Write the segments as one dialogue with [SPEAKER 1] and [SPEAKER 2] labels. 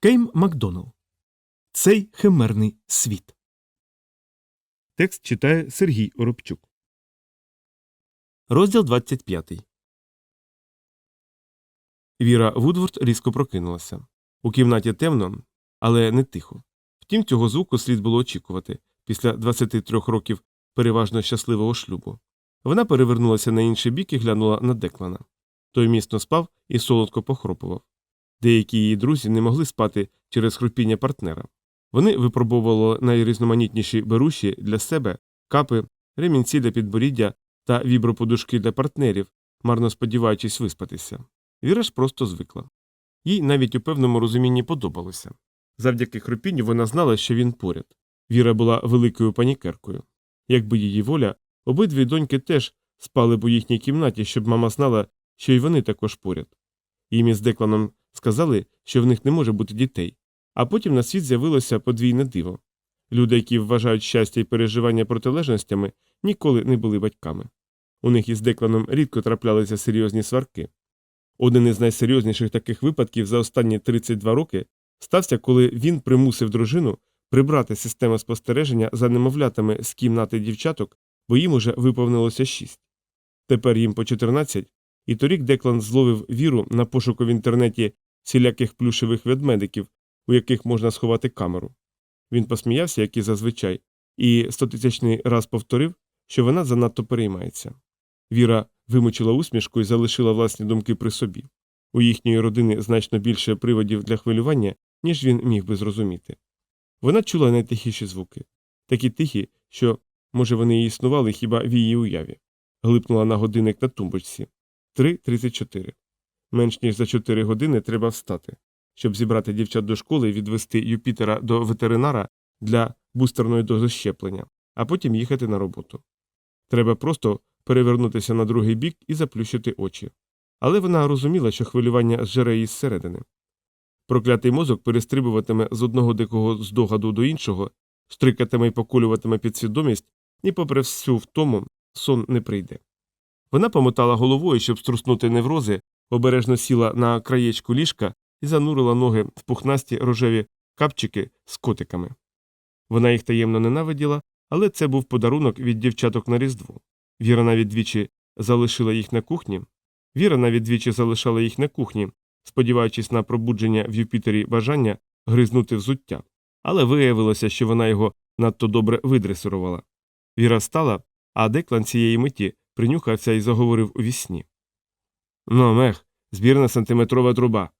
[SPEAKER 1] Кейм Макдоналл. Цей химерний світ.
[SPEAKER 2] Текст читає Сергій Оробчук.
[SPEAKER 1] Розділ 25. Віра Вудворд різко прокинулася. У кімнаті темно, але не тихо. Втім, цього звуку слід було очікувати після 23 років переважно щасливого шлюбу. Вона перевернулася на інший бік і глянула на Деклана. Той міцно спав і солодко похропував. Деякі її друзі не могли спати через хрупіння партнера. Вони випробовували найрізноманітніші беруші для себе, капи, ремінці для підборіддя та віброподушки для партнерів, марно сподіваючись виспатися. Віра ж просто звикла. Їй навіть у певному розумінні подобалося. Завдяки хропінню вона знала, що він поряд. Віра була великою панікеркою. Якби її воля, обидві доньки теж спали б у їхній кімнаті, щоб мама знала, що й вони також поряд. Їм із Декланом сказали, що в них не може бути дітей, а потім на світ з'явилося подвійне диво. Люди, які вважають щастя і переживання протилежностями, ніколи не були батьками. У них із Декланом рідко траплялися серйозні сварки. Один із найсерйозніших таких випадків за останні 32 роки стався, коли він примусив дружину прибрати систему спостереження за немовлятами з кімнати дівчаток, бо їм уже виповнилося 6. Тепер їм по 14, і торік Деклан зловив віру на пошуку в інтернеті всіляких плюшевих ведмедиків, у яких можна сховати камеру. Він посміявся, як і зазвичай, і стотисячний раз повторив, що вона занадто переймається. Віра вимучила усмішку і залишила власні думки при собі. У їхньої родини значно більше приводів для хвилювання, ніж він міг би зрозуміти. Вона чула найтихіші звуки, такі тихі, що, може, вони і існували хіба в її уяві. Глипнула на годинник на тумбочці 3.34. Менш ніж за 4 години треба встати, щоб зібрати дівчат до школи і відвести Юпітера до ветеринара для бустерної дози щеплення, а потім їхати на роботу. Треба просто перевернутися на другий бік і заплющити очі. Але вона розуміла, що хвилювання зжере її зсередини. Проклятий мозок перестрибуватиме з одного дикого здогаду до іншого, стрикатиме і поколюватиме підсвідомість, і, попри всю втому, сон не прийде. Вона помотала головою, щоб струснути неврози, обережно сіла на краєчку ліжка і занурила ноги в пухнасті рожеві капчики з котиками. Вона їх таємно ненавиділа, але це був подарунок від дівчаток на Різдво. Віра навіть двічі залишила їх на кухні. Віра навіть двічі залишала їх на кухні, сподіваючись на пробудження в Юпітері бажання гризнути взуття. Але виявилося, що вона його надто добре видресирувала. Віра встала, а Деклан цієї миті принюхався і заговорив у вісні. Ну, мех, збірна сантиметрова труба.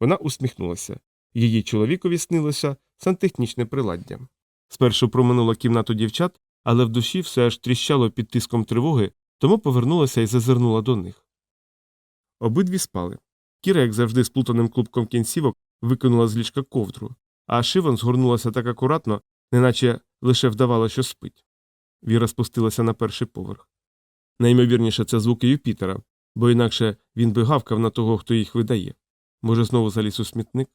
[SPEAKER 1] Вона усміхнулася. Її чоловікові снилося сантехнічне приладдя. Спершу проминула кімнату дівчат, але в душі все аж тріщало під тиском тривоги, тому повернулася і зазирнула до них. Обидві спали. Кіра, як завжди, з плутаним клубком кінцівок, викинула з ліжка ковдру, а Шиван згорнулася так акуратно, неначе лише вдавала, що спить. Віра спустилася на перший поверх. Наймовірніше, це звуки Юпітера, бо інакше він би гавкав на того, хто їх видає. Може, знову заліз у смітник?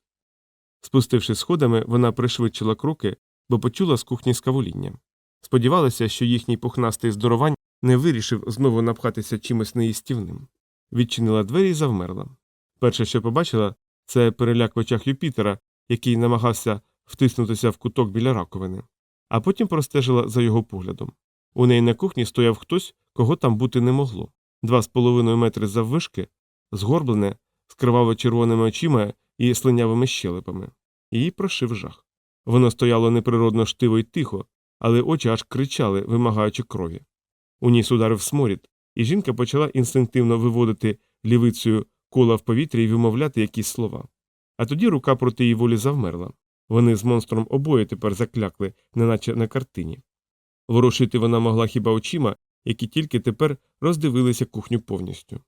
[SPEAKER 1] Спустившись сходами, вона пришвидшила кроки, бо почула з кухні скавуління. Сподівалася, що їхній пухнастий здоровань не вирішив знову напхатися чимось неїстівним. Відчинила двері і завмерла. Перше, що побачила, це переляк в очах Юпітера, який намагався втиснутися в куток біля раковини, а потім простежила за його поглядом. У неї на кухні стояв хтось, кого там бути не могло. Два з половиною метри заввишки, згорблене, з криваво червоними очима і слинявими щелепами. Її прошив жах. Воно стояло неприродно штиво й тихо, але очі аж кричали, вимагаючи крові. У ніс ударив сморід, і жінка почала інстинктивно виводити лівицею кола в повітрі і вимовляти якісь слова. А тоді рука проти її волі завмерла. Вони з монстром обоє тепер заклякли, неначе на картині. Ворушити вона могла хіба очима, які тільки тепер роздивилися кухню повністю.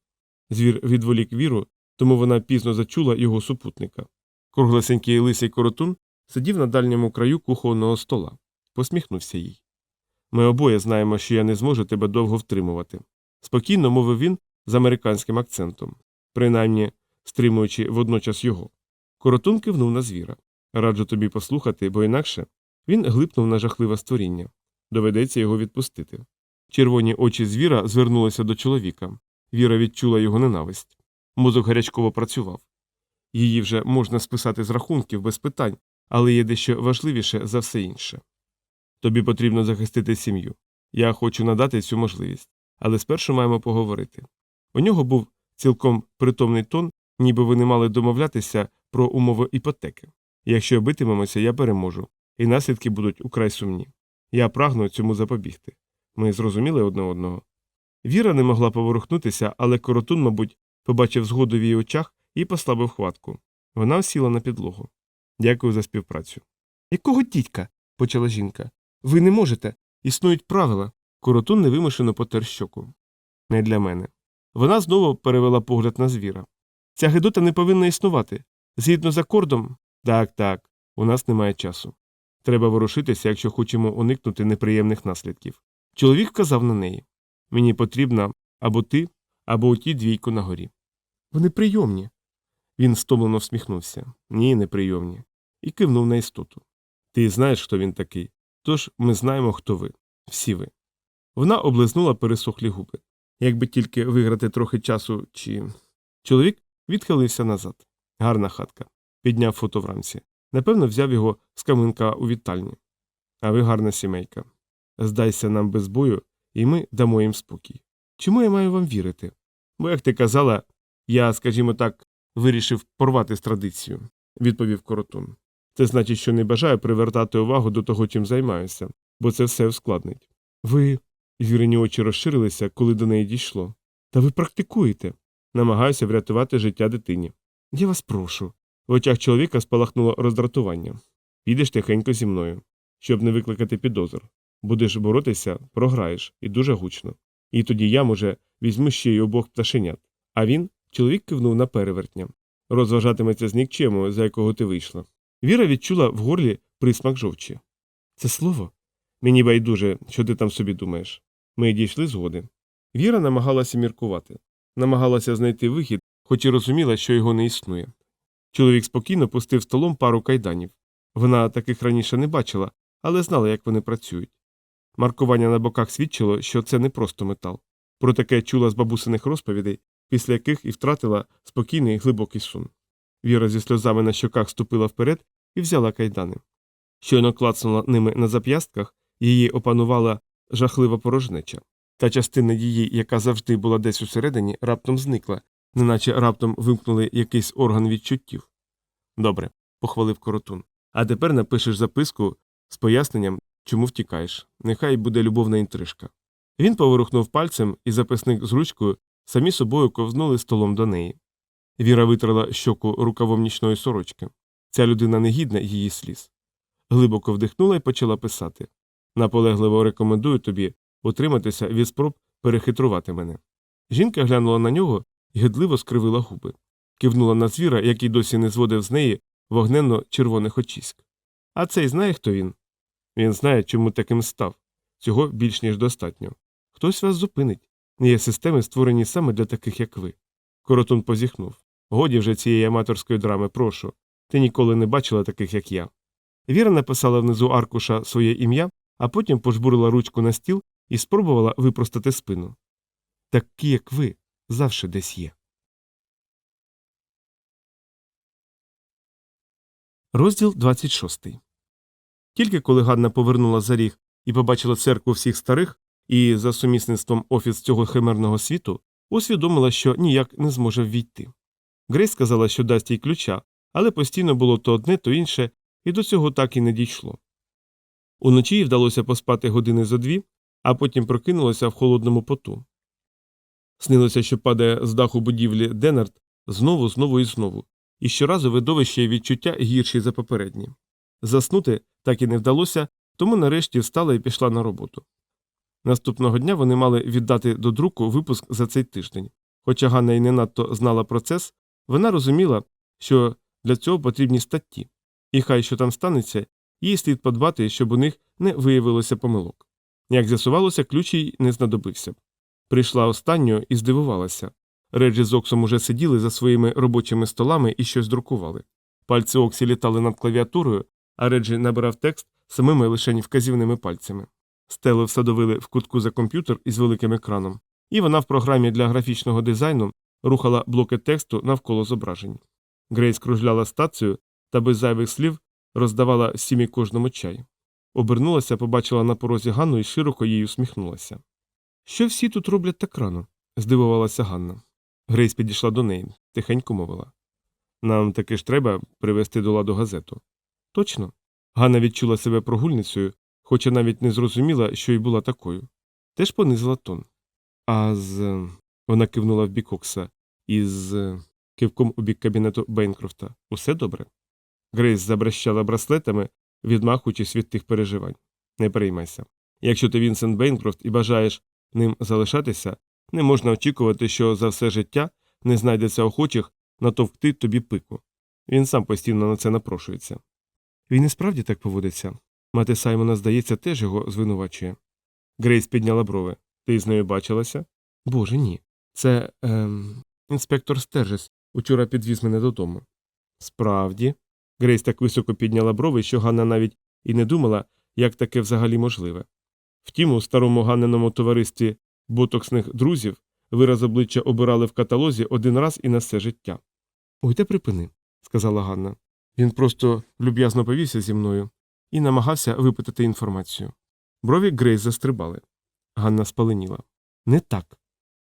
[SPEAKER 1] Звір відволік віру, тому вона пізно зачула його супутника. Круглесенький лисий коротун сидів на дальньому краю кухонного стола, посміхнувся їй. Ми обоє знаємо, що я не зможу тебе довго втримувати. Спокійно мовив він з американським акцентом, принаймні стримуючи водночас його. Коротун кивнув на звіра. Раджу тобі послухати, бо інакше він глипнув на жахливе створіння. Доведеться його відпустити. Червоні очі звіра звернулися до чоловіка. Віра відчула його ненависть. Мозок гарячково працював. Її вже можна списати з рахунків без питань, але є дещо важливіше за все інше. Тобі потрібно захистити сім'ю. Я хочу надати цю можливість, але спершу маємо поговорити. У нього був цілком притомний тон, ніби вони мали домовлятися про умови іпотеки. Якщо битимемося, я переможу, і наслідки будуть украй сумні. Я прагну цьому запобігти. Ми зрозуміли одне одного. Віра не могла поворухнутися, але коротун, мабуть, побачив згоду в її очах і послабив хватку. Вона сіла на підлогу. Дякую за співпрацю. Якого дідька? почала жінка. Ви не можете. Існують правила. Коротун невимушено потер щоку. Не для мене. Вона знову перевела погляд на звіра. Ця гидота не повинна існувати. Згідно з акордом. Так, так, у нас немає часу. Треба ворушитися, якщо хочемо уникнути неприємних наслідків. Чоловік вказав на неї. Мені потрібна або ти, або у ті двійку на горі. Вони прийомні. Він стомлено всміхнувся. Ні, не прийомні. І кивнув на істоту. Ти знаєш, хто він такий. Тож ми знаємо, хто ви. Всі ви. Вона облизнула пересохлі губи. Якби тільки виграти трохи часу, чи. Чоловік відхилився назад. Гарна хатка. Підняв фото вранці. Напевно, взяв його з каминка у вітальні. А ви гарна сімейка. Здайся нам без бою, і ми дамо їм спокій. Чому я маю вам вірити? Бо, як ти казала, я, скажімо так, вирішив порвати з традицією, відповів коротун. Це значить, що не бажаю привертати увагу до того, чим займаюся, бо це все ускладнить. Ви. Вірині очі розширилися, коли до неї дійшло. Та ви практикуєте. Намагаюся врятувати життя дитині. Я вас прошу. В очах чоловіка спалахнуло роздратування. Підеш тихенько зі мною, щоб не викликати підозр. Будеш боротися, програєш, і дуже гучно. І тоді я, може, візьму ще й обох пташенят. А він, чоловік кивнув на перевертня. Розважатиметься з нікчему, за якого ти вийшла. Віра відчула в горлі присмак жовчі. Це слово? Мені байдуже, що ти там собі думаєш. Ми дійшли згоди. Віра намагалася міркувати, намагалася знайти вихід, хоч і розуміла, що його не існує. Чоловік спокійно пустив столом пару кайданів. Вона таких раніше не бачила, але знала, як вони працюють. Маркування на боках свідчило, що це не просто метал. Про таке чула з бабусиних розповідей, після яких і втратила спокійний глибокий сон. Віра зі сльозами на щоках ступила вперед і взяла кайдани. Щойно клацнула ними на зап'ястках, її опанувала жахлива порожнеча. Та частина її, яка завжди була десь усередині, раптом зникла, неначе раптом вимкнули якийсь орган відчуттів. Добре, похвалив коротун. А тепер напишеш записку з поясненням, чому втікаєш. Нехай буде любовна інтрижка. Він поворухнув пальцем, і записник з ручкою самі собою ковзнули столом до неї. Віра витрала щоку рукавом нічної сорочки. Ця людина не гідна її сліз. Глибоко вдихнула і почала писати. Наполегливо рекомендую тобі утриматися від спроб перехитрувати мене. Жінка глянула на нього гидливо скривила губи, кивнула на звіра, який досі не зводив з неї вогненно червоних очіськ. А цей знає, хто він? Він знає, чому таким став. Цього більш ніж достатньо. Хтось вас зупинить. Є системи, створені саме для таких, як ви. Коротун позіхнув. Годі вже цієї аматорської драми, прошу. Ти ніколи не бачила таких, як я. Віра написала внизу аркуша своє ім'я, а потім пожбурила ручку на стіл і спробувала випростати спину. Такі, як ви, завжди десь є. Розділ 26 Тільки коли Ганна повернула за ріг і побачила церкву всіх старих і за сумісництвом офіс цього химерного світу, усвідомила, що ніяк не зможе ввійти. Грейс сказала, що дасть їй ключа, але постійно було то одне, то інше, і до цього так і не дійшло. Уночі їй вдалося поспати години зо дві, а потім прокинулася в холодному поту. Снилося, що падає з даху будівлі Денард знову, знову і знову, і щоразу видовище і відчуття гірші за попередні. Заснути так і не вдалося, тому нарешті встала і пішла на роботу. Наступного дня вони мали віддати до друку випуск за цей тиждень. Хоча Ганна й не надто знала процес, вона розуміла, що для цього потрібні статті, і хай що там станеться, їй слід подбати, щоб у них не виявилося помилок. Як з'ясувалося, ключ їй не знадобився. Прийшла останньою і здивувалася. Реджі з Оксом уже сиділи за своїми робочими столами і щось друкували. Пальці Оксі літали над клавіатурою, а Реджі набирав текст самими лише вказівними пальцями. Стелу всадовили в кутку за комп'ютер із великим екраном, і вона в програмі для графічного дизайну рухала блоки тексту навколо зображень. Грейс кружляла стацію та без зайвих слів роздавала сімі кожному чай. Обернулася, побачила на порозі Ганну і широко їй усміхнулася. Що всі тут роблять так рано? здивувалася Ганна. Грейс підійшла до неї, тихенько мовила. Нам таки ж треба привести до ладу газету. Точно. Ганна відчула себе прогульницею, хоча навіть не зрозуміла, що й була такою. Теж понизила тон. А з. вона кивнула в бік Окса із кивком у бік кабінету Бейнкрофта. Усе добре? Грейс забрещала браслетами, відмахуючись від тих переживань. Не переймайся. Якщо ти Вінсент Бейнкрофт і бажаєш ним залишатися, не можна очікувати, що за все життя не знайдеться охочих натовкти тобі пику. Він сам постійно на це напрошується. Він і справді так поводиться. Мати Саймона, здається, теж його звинувачує. Грейс підняла брови. Ти з нею бачилася? Боже, ні. Це ем, інспектор Стержес учора підвіз мене додому. Справді. Грейс так високо підняла брови, що Ганна навіть і не думала, як таке взагалі можливе. Втім, у старому Ганненому товаристві ботоксних друзів вираз обличчя обирали в каталозі один раз і на все життя. Ой, та припини, сказала Ганна. Він просто люб'язно повівся зі мною і намагався випитати інформацію. Брові Грейс застрибали. Ганна спаленіла. Не так.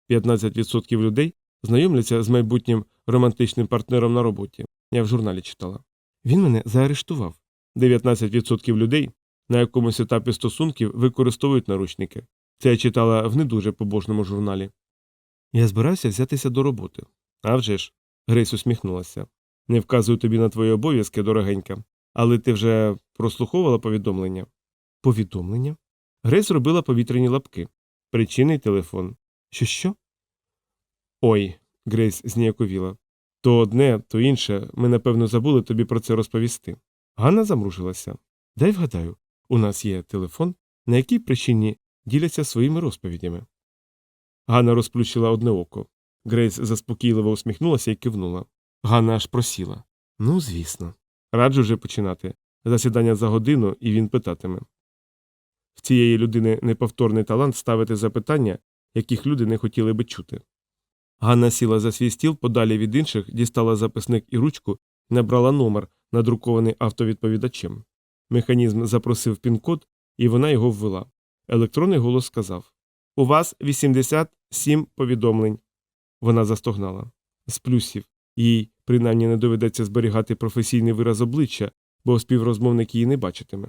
[SPEAKER 1] 15% людей знайомляться з майбутнім романтичним партнером на роботі. Я в журналі читала. Він мене заарештував. 19% людей на якомусь етапі стосунків використовують наручники. Це я читала в не дуже побожному журналі. Я збирався взятися до роботи. А вже ж, Грейс усміхнулася. Не вказую тобі на твої обов'язки, дорогенька, але ти вже прослуховувала повідомлення? Повідомлення? Грейс робила повітряні лапки. Причинний телефон. Що що? Ой, Грейс зніяковіла. То одне, то інше, ми, напевно, забули тобі про це розповісти. Ганна замружилася. Дай вгадаю, у нас є телефон, на якій причині діляться своїми розповідями. Ганна розплющила одне око. Грейс заспокійливо усміхнулася і кивнула. Ганна аж просіла. Ну, звісно. Раджу вже починати. Засідання за годину, і він питатиме. В цієї людини неповторний талант ставити запитання, яких люди не хотіли би чути. Ганна сіла за свій стіл подалі від інших, дістала записник і ручку набрала номер, надрукований автовідповідачем. Механізм запросив пін-код, і вона його ввела. Електронний голос сказав У вас 87 повідомлень. Вона застогнала. З плюсів. Їй принаймні не доведеться зберігати професійний вираз обличчя, бо співрозмовник її не бачитиме.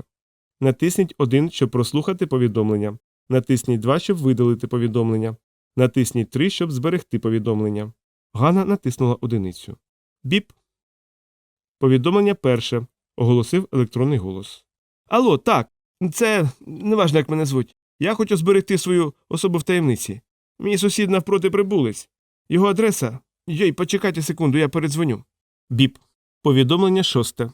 [SPEAKER 1] Натисніть 1, щоб прослухати повідомлення. Натисніть 2, щоб видалити повідомлення. Натисніть 3, щоб зберегти повідомлення. Ганна натиснула одиницю. Біп. Повідомлення перше. Оголосив електронний голос. Алло, так. Це неважно, як мене звуть. Я хочу зберегти свою особу в таємниці. Мій сусід навпроти прибулець. Його адреса. Йой, почекайте секунду, я передзвоню. Біп. Повідомлення шосте.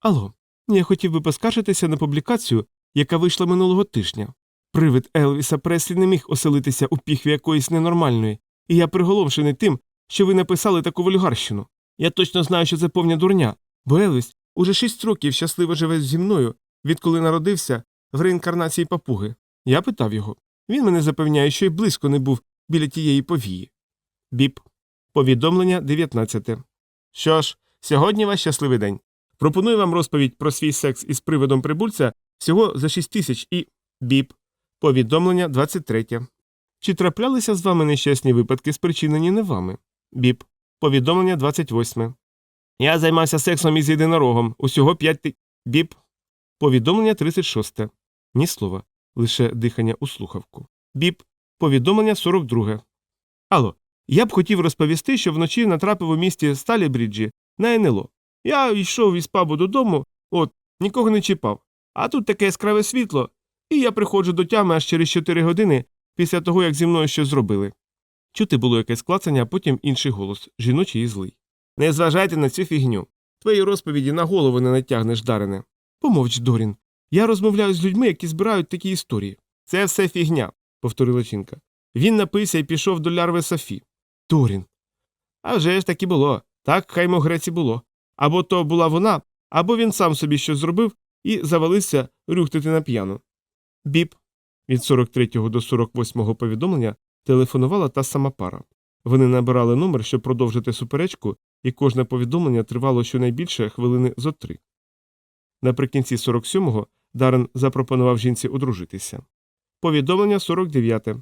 [SPEAKER 1] Алло, я хотів би поскаржитися на публікацію, яка вийшла минулого тижня. Привид Елвіса Преслі не міг оселитися у піхві якоїсь ненормальної, і я приголомшений тим, що ви написали таку вульгарщину. Я точно знаю, що це повня дурня, бо Елвіс уже шість років щасливо живе зі мною, відколи народився в реінкарнації папуги. Я питав його. Він мене запевняє, що й близько не був біля тієї повії. Біп. Повідомлення 19. Що ж, сьогодні ваш щасливий день. Пропоную вам розповідь про свій секс із приводом прибульця всього за 6 тисяч і. Біп. Повідомлення 23. Чи траплялися з вами нещасні випадки, спричинені не вами? Біп. Повідомлення 28. Я займався сексом із єдинорогом. Усього 5 ти... Біп. Повідомлення 36. Ні слова. Лише дихання у слухавку. Біп. Повідомлення 42. Алло. Я б хотів розповісти, що вночі натрапив у місті Сталібріджі на НЛО. Я йшов із пабу додому, от, нікого не чіпав. А тут таке яскраве світло, і я приходжу до тями аж через 4 години після того, як зі мною щось зробили. Чути було якесь клацання, а потім інший голос, жіночий і злий. Не зважайте на цю фігню. Твої розповіді на голову не натягнеш, Дарине. Помовч, Дорін. Я розмовляю з людьми, які збирають такі історії. Це все фігня, повторила жінка. Він напився і пішов до лярви Софі. Дорін. А вже ж так і було. Так хай греці було. Або то була вона, або він сам собі щось зробив і завалився рюхтити на п'яну. Біп. Від 43 до 48 повідомлення телефонувала та сама пара. Вони набирали номер, щоб продовжити суперечку, і кожне повідомлення тривало щонайбільше хвилини зо три. Наприкінці 47-го Даррен запропонував жінці одружитися. Повідомлення 49-те.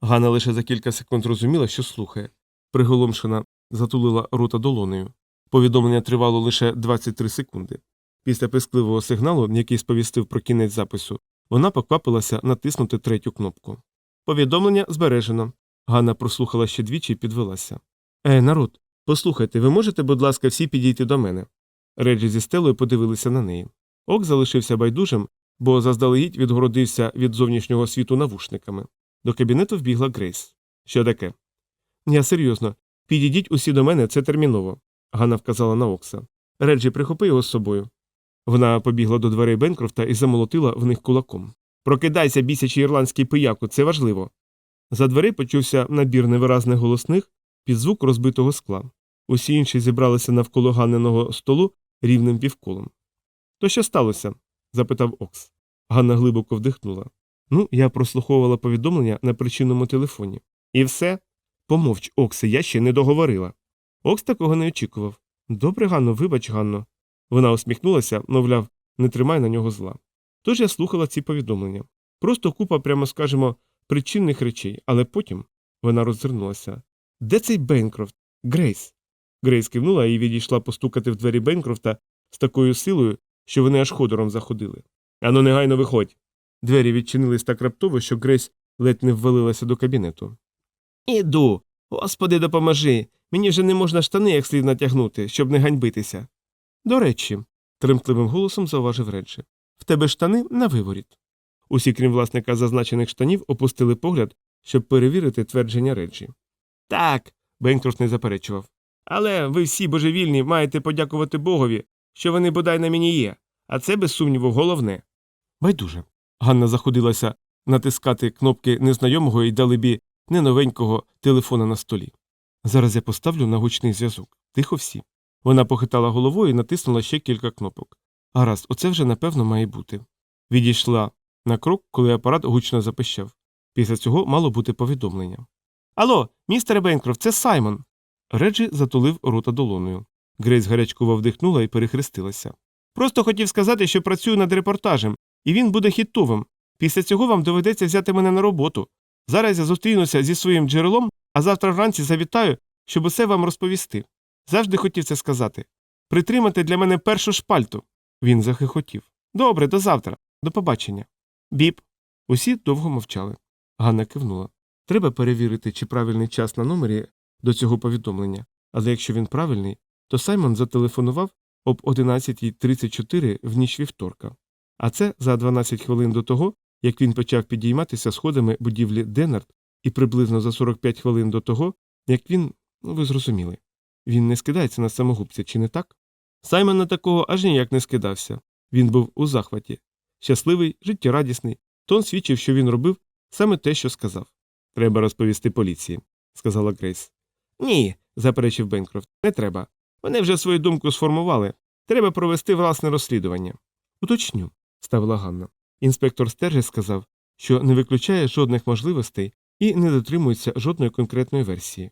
[SPEAKER 1] Ганна лише за кілька секунд зрозуміла, що слухає. Приголомшена затулила рота долонею. Повідомлення тривало лише 23 секунди. Після пискливого сигналу, який сповістив про кінець запису, вона поквапилася натиснути третю кнопку. Повідомлення збережено. Ганна прослухала ще двічі і підвелася. Е, народ, послухайте, ви можете, будь ласка, всі підійти до мене. Реджі зі стелою подивилися на неї. Ок залишився байдужим, бо заздалегідь відгородився від зовнішнього світу навушниками. До кабінету вбігла Грейс. Що таке? Я серйозно. Підійдіть усі до мене, це терміново. Ганна вказала на Окса. Реджі, прихопи його з собою. Вона побігла до дверей Бенкрофта і замолотила в них кулаком. Прокидайся, бісячий ірландський пияку, це важливо. За дверей почувся набір невиразних голосних під звук розбитого скла. Усі інші зібралися навколо ганеного столу рівним півколом. То що сталося? запитав Окс. Ганна глибоко вдихнула. Ну, я прослуховувала повідомлення на причинному телефоні. І все? Помовч, Оксе, я ще не договорила. Окс такого не очікував. Добре, Ганно, вибач, Ганно. Вона усміхнулася, мовляв, не тримай на нього зла. Тож я слухала ці повідомлення. Просто купа, прямо скажемо, причинних речей, але потім вона роззирнулася. Де цей Бенкрофт? Грейс. Грейс кивнула і відійшла постукати в двері Бенкрофта з такою силою, що вони аж ходором заходили. Ану, негайно виходь. Двері відчинились так раптово, що Грейс ледь не ввалилася до кабінету. Іду. Господи, допоможи. Мені вже не можна штани як слід натягнути, щоб не ганьбитися. До речі, тремтливим голосом зауважив Реджі. В тебе штани на виворіт. Усі, крім власника зазначених штанів, опустили погляд, щоб перевірити твердження Реджі. Так, Бенкрофт не заперечував. Але ви всі божевільні маєте подякувати Богові, що вони бодай на мені є, а це, без сумніву, головне. Байдуже. Ганна заходилася натискати кнопки незнайомого і далебі неновенького телефона на столі. Зараз я поставлю на гучний зв'язок. Тихо всі. Вона похитала головою і натиснула ще кілька кнопок. Гаразд, оце вже напевно має бути. Відійшла на крок, коли апарат гучно запищав. Після цього мало бути повідомлення. Алло, містере Бенкрофт, це Саймон. Реджі затулив рота долоною. Грейс гарячково вдихнула і перехрестилася. Просто хотів сказати, що працюю над репортажем, і він буде хітовим. Після цього вам доведеться взяти мене на роботу. Зараз я зустрінуся зі своїм джерелом, а завтра вранці завітаю, щоб усе вам розповісти. Завжди хотів це сказати. Притримати для мене першу шпальту. Він захихотів. Добре, до завтра. До побачення. Біп. Усі довго мовчали. Ганна кивнула. Треба перевірити, чи правильний час на номері до цього повідомлення, але якщо він правильний, то Саймон зателефонував об 11.34 в ніч вівторка. А це за 12 хвилин до того, як він почав підійматися сходами будівлі Денард, і приблизно за 45 хвилин до того, як він, ну ви зрозуміли, він не скидається на самогубця, чи не так? Саймон на такого аж ніяк не скидався. Він був у захваті. Щасливий, життєрадісний. Тон свідчив, що він робив саме те, що сказав. Треба розповісти поліції, сказала Грейс. Ні, заперечив Бенкрофт, не треба. Вони вже свою думку сформували. Треба провести власне розслідування. Уточню, ставила Ганна. Інспектор Стержес сказав, що не виключає жодних можливостей і не дотримується жодної конкретної версії.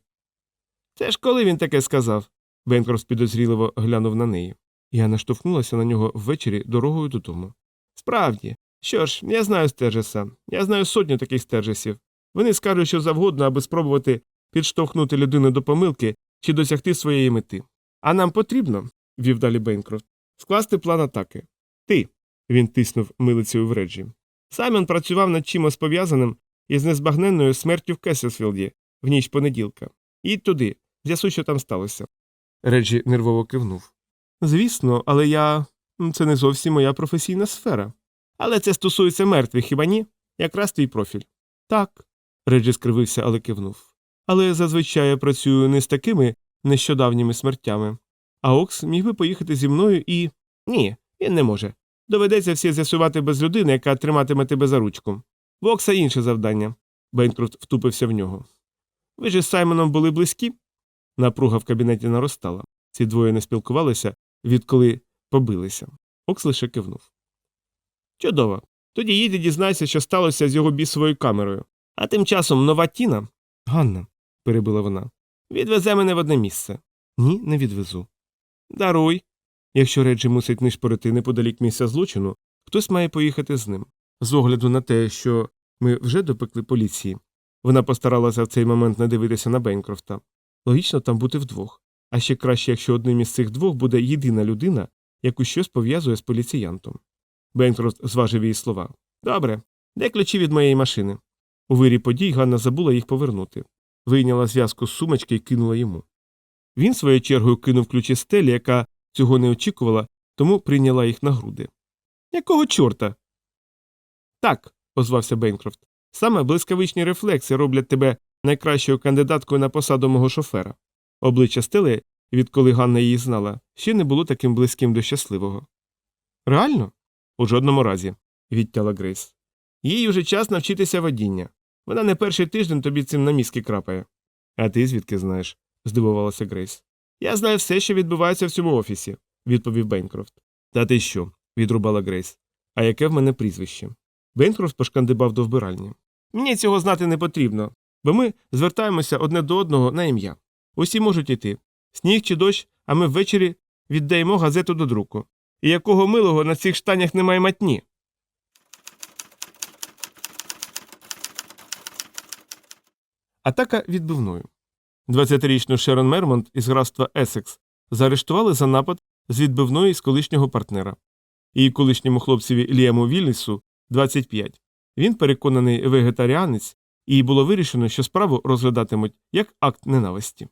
[SPEAKER 1] Це ж коли він таке сказав? Бенкрофт підозріливо глянув на неї. Я наштовхнулася на нього ввечері дорогою додому. Справді, що ж, я знаю Стержеса, я знаю сотню таких стержесів. Вони скажуть, що завгодно, аби спробувати підштовхнути людину до помилки чи досягти своєї мети. А нам потрібно, вів далі Бейнкрофт, скласти план атаки. Ти. він тиснув милицею в реджі. Саймон працював над чимось пов'язаним із незбагненною смертю в Кесселсфілді в ніч понеділка. Їдь туди, з'ясуй, що там сталося. Реджі нервово кивнув. Звісно, але я. Це не зовсім моя професійна сфера. Але це стосується мертвих, хіба ні? Якраз твій профіль. Так. Реджі скривився, але кивнув. Але зазвичай я працюю не з такими нещодавніми смертями. А Окс міг би поїхати зі мною і. Ні, він не може. Доведеться все з'ясувати без людини, яка триматиме тебе за ручку. В Окса інше завдання. Бенкрофт втупився в нього. Ви ж з Саймоном були близькі? Напруга в кабінеті наростала. Ці двоє не спілкувалися, відколи побилися. Окс лише кивнув. Чудово. Тоді їдь і дізнайся, що сталося з його бісовою камерою. А тим часом нова Тіна. Ганна, перебила вона, відвезе мене в одне місце. Ні, не відвезу. Даруй. Якщо Реджі мусить нишпорити неподалік місця злочину, хтось має поїхати з ним. З огляду на те, що ми вже допекли поліції. Вона постаралася в цей момент не дивитися на Бенкрофта. Логічно там бути вдвох. А ще краще, якщо одним із цих двох буде єдина людина, яку щось пов'язує з поліціянтом. Бенкрофт зважив її слова. Добре, де ключі від моєї машини? У вирі подій Ганна забула їх повернути. Вийняла зв'язку з сумочки і кинула йому. Він своєю чергою кинув ключі стелі, яка цього не очікувала, тому прийняла їх на груди. Якого чорта? Так, озвався Бенкрофт. Саме блискавичні рефлекси роблять тебе найкращою кандидаткою на посаду мого шофера. Обличчя стели, відколи Ганна її знала, ще не було таким близьким до щасливого. Реально? У жодному разі, відтяла Грейс. Їй уже час навчитися водіння. Вона не перший тиждень тобі цим на мізки крапає. А ти звідки знаєш? здивувалася Грейс. Я знаю все, що відбувається в цьому офісі, відповів Бенкрофт. Та ти що? відрубала Грейс. А яке в мене прізвище? Бенкрофт пошкандибав до вбиральні. Мені цього знати не потрібно, бо ми звертаємося одне до одного на ім'я. Усі можуть іти. Сніг чи дощ, а ми ввечері віддаємо газету до друку. І якого милого на цих штанях немає матні. Атака відбивною. 20-річну Шерон Мермонт із графства Есекс заарештували за напад з відбивної з колишнього партнера. Її колишньому хлопцеві Ліаму Віллісу 25. Він переконаний вегетаріанець, і було вирішено, що справу розглядатимуть як акт ненависті.